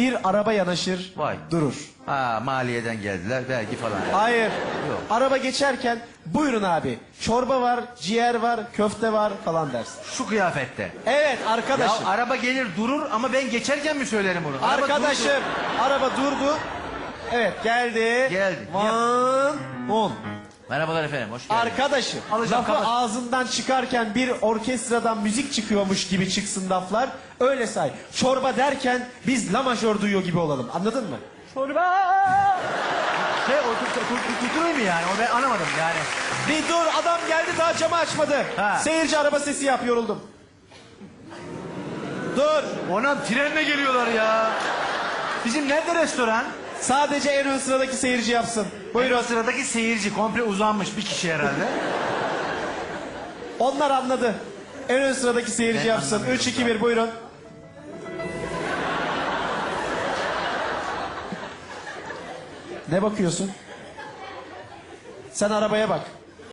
bir araba yanaşır, Vay. durur. Ha maliyeden geldiler belki falan. Hayır. Yok. Araba geçerken buyurun abi. Çorba var, ciğer var, köfte var falan dersin. Şu kıyafette. Evet Ya arkadaşım. araba gelir durur ama ben geçerken mi söylerim bunu? Araba arkadaşım durdu. araba durdu. Evet geldi. Geldi. One, on. Merhabalar efendim hoş geldiniz. Arkadaşım Alacağım, lafı kapat. ağzından çıkarken bir orkestradan müzik çıkıyormuş gibi çıksın laflar. Öyle say. Çorba derken biz la majör duyuyor gibi olalım. Anladın mı? Şey o tut- tut- tut- tutturayım mı yani? O ben anlamadım yani. Bir dur adam geldi daha camı açmadı. Ha. Seyirci araba sesi yap yoruldum. Dur. Ona trenle geliyorlar ya. Bizim nerede restoran? Sadece en ön sıradaki seyirci yapsın. Buyurun. O sıradaki seyirci komple uzanmış bir kişi herhalde. Onlar anladı. En ön sıradaki seyirci Ben yapsın. anlamıyorum 3 2 1 buyurun. Ne bakıyorsun? Sen arabaya bak.